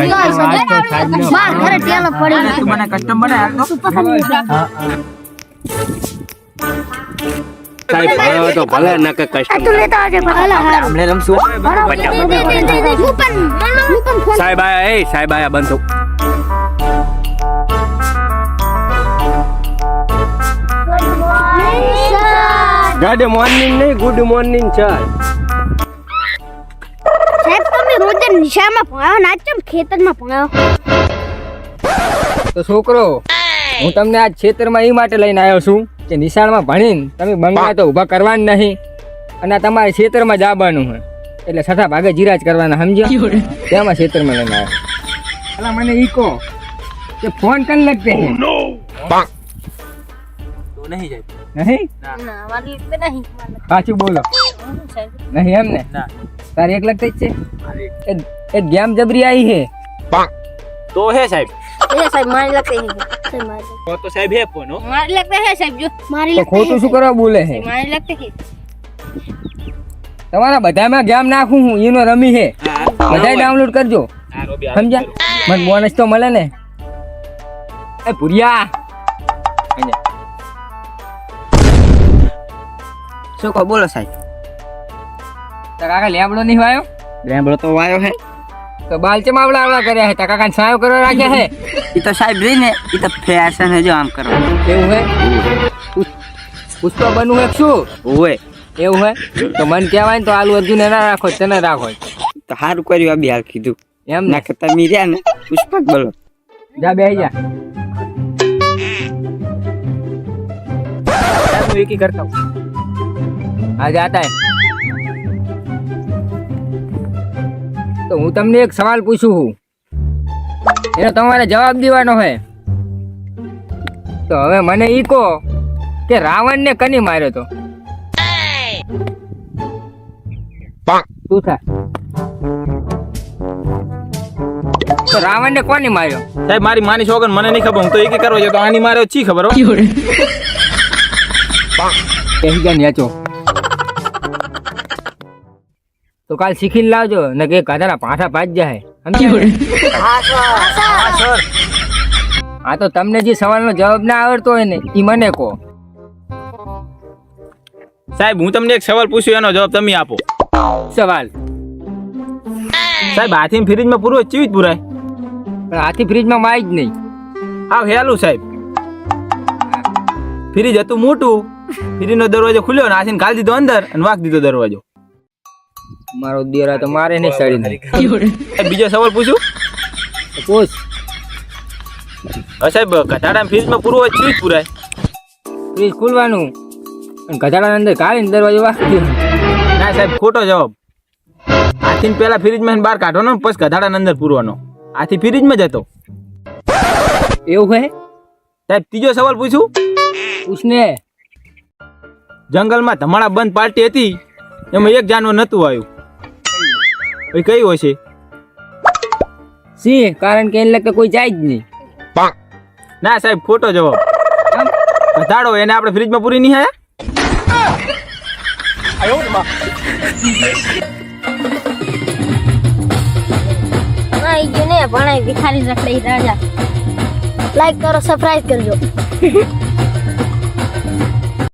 આજ તો સાહેબને માર ઘરે ટેલો પડી તું મને કસ્ટમ બનાય આપતો સાહેબ ભણો તો ભલે ન કે કષ્ટ તું લેતા આવજે ભલા હમણે રમશું હું પણ હું પણ સાહેબ આયા એ સાહેબ આયા બંધ. ગુડ મોર્નિંગ નહીં ગુડ મોર્નિંગ સર રોજ નિશામાં ભણાવો ના ચમ ખેતરમાં ભણાવો. તો છોકરો હું તમને આજ ખેતરમાં એ માટે લઈને આવ્યો છું કે નિશાળમાં ભણીને તમે બંગલા તો ઊભા કરવાના નહીં અને તમારે ક્ષેત્રમાં જવાનું હોય. એટલે છઠ્ઠા ભાગે જીરાજ કરવાના સમજ્યો? તેમાં ક્ષેત્રમાં લઈને આવ્યો? અલા મને ઈ કહો કે ફોન કન લગતે હે. તો નહીં જાય. નહીં? ના મારી એટલે નહીં. પાછું બોલો. નહીં એમ ને? ના. તારે એક લગતે જ છે? એ- ગેમ જબરી આવી હે. તો હે સાહેબ. એ સાહેબ મારી લગતે હે. તો તો સાહેબ હે ફોન મારી લગતે હે સાહેબ જો. મારી તો ખોટું શું કરવા બોલે હે? મારી લગતે હે. તમારા બધામાં ગેમ નાખું હું એનો રમી હે. બધા ડાઉનલોડ કરજો. સમજ્યા? મને બોનસ તો મળે ને. એ ભુરિયા. શું કહો બોલો સાહેબ. તારા કાકા લેબડો નહીં વાયો? લેબડો તો વાયો હે. તો બાલચે માવડા આવડા કર્યા હે? તો કાકા સાયો કરવા રાખ્યા હે? એ તો સાહેબ રહી ને એ તો ફેશન હે જો આમ કરવા એવું હે? પુષ- પુષ્પ બનવું હે શું? ઓવે. એવું હે? તો મન કહેવાય ને તો આલુ અર્જુન ના રાખો તને રાખો તો સારું કર્યું આ બી હાલ કીધું. એમ ને? ના કરતા મી રહ્યા ને પુષ્પક બોલો. જા બે જા. હું એકી કરતા હું આ જાતા હે તો હું તમને એક સવાલ પૂછું છું. એનો તમારે જવાબ દેવાનો હે તો હવે મને ઈ કહો કે રાવણ ને કની માર્યો તો? શું થાય? તો રાવણ ને કોની માર્યો? સાહેબ મારી માની છોકર મને નહીં ખબર હું તો એક કરવા છે તો આની માર્યો ચી ખબર હો. કહી ગયા નેચો તો કાલ શીખીને લાવજો ને કે કાધારા પાછા પાજ જાય. હા તો તમને જે સવાલનો જવાબ ના આવડતો હોય ને એ મને કહો. સાહેબ હું તમને એક સવાલ પૂછ્યો એનો જવાબ તમે આપો. સવાલ. સાહેબ હાથી ફ્રીજમાં પૂરો ચીવી જ પુરાય? પણ હાથી ફ્રીજમાં માય જ નહીં. આવ હેલું સાહેબ. ફ્રીજ હતું મોટું. ફ્રીજનો દરવાજો ખુલ્યો ને હાથીને ગાળી દીધો અંદર અને વાંક દીધો દરવાજો. મારો દેરા તો મારે નહીં સડી બીજો સવાલ પૂછું? પૂછ. હા સાહેબ કટાડા ફ્રીજમાં પૂરો હોય ફ્રીજ પૂરાય. ફ્રીજ ખુલવાનું. અને ગધાડાના અંદર કાઢીને દરવાજો વાગી ના સાહેબ ખોટો જવાબ. આથી પેલા ફ્રીજમાં બહાર કાઢો ને પછી કટાડાના અંદર પૂરવાનો. આથી ફ્રીજમાં જ હતો એવું હે? સાહેબ ત્રીજો સવાલ પૂછું? પૂછને. જંગલમાં ધમાડા બંધ પાર્ટી હતી. એમાં એક જાનવર નતું આવ્યું. એ કયું હશે? સિંહ કારણ કે એને લગતા કોઈ જાય જ નહીં. ના સાહેબ ખોટો જવાબ. ઘટાડો એને આપણે ફ્રીજમાં પૂરી નહીં હે? ભણાય ગયું ને ભણાઈ ભિખારી રખડી રાજા. લાઈક કરો સરપ્રાઈઝ કરજો.